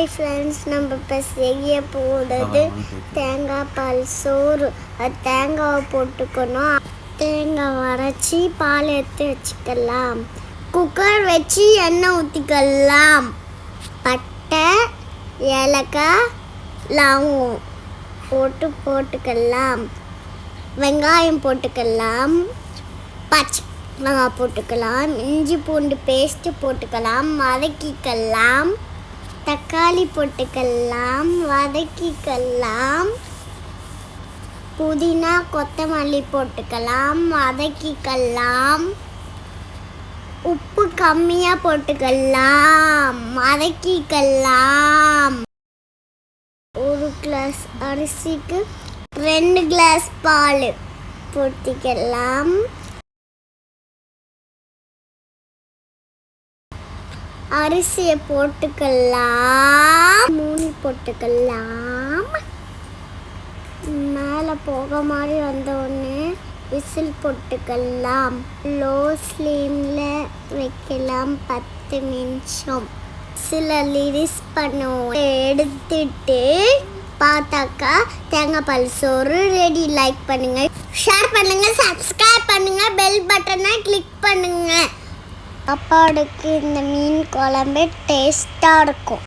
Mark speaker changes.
Speaker 1: Hi friends நம்ம இப்போ செய்ய போகிறது தேங்காய் பால் சோறு. அது தேங்காவை போட்டுக்கணும். தேங்காய் வரைச்சி பால் எடுத்து வச்சுக்கலாம். குக்கர் வச்சு எண்ணெய் ஊற்றிக்கலாம் பட்டை ஏலக்காய் லவங்கம் போட்டு போட்டுக்கலாம். வெங்காயம் போட்டுக்கலாம். பச்சை மிளகாய் போட்டுக்கலாம். இஞ்சி பூண்டு பேஸ்ட்டு போட்டுக்கலாம். வதக்கிக்கலாம். தக்காளி போட்டுக்கலாம் வதக்கிக்கலாம். புதினா கொத்தமல்லி போட்டுக்கலாம் வதக்கிக்கலாம். உப்பு கம்மியாக போட்டுக்கலாம் வதக்கிக்கலாம். ஒரு கிளாஸ் அரிசிக்கு ரெண்டு கிளாஸ் பால் போட்டிக்கலாம். அரிசியை போட்டுக்கலாம். மூணு போட்டுக்கலாம். மேலே போக மாதிரி வந்த உடனே விசில் போட்டுக்கலாம். லோ ஸ்லீமில் வைக்கலாம் பத்து நிமிஷம். சில லிரிஸ் பண்ணுவோம். எடுத்துட்டு பார்த்தாக்கா தேங்காய் பால் சோறு ரெடி லைக் பண்ணுங்கள் ஷேர் பண்ணுங்கள் சப்ஸ்கிரைப் பண்ணுங்கள் பெல் பட்டனை கிளிக் பண்ணுங்கள் சாப்பாடுக்கு இந்த மீன் குழம்பு டேஸ்ட்டாக இருக்கும்.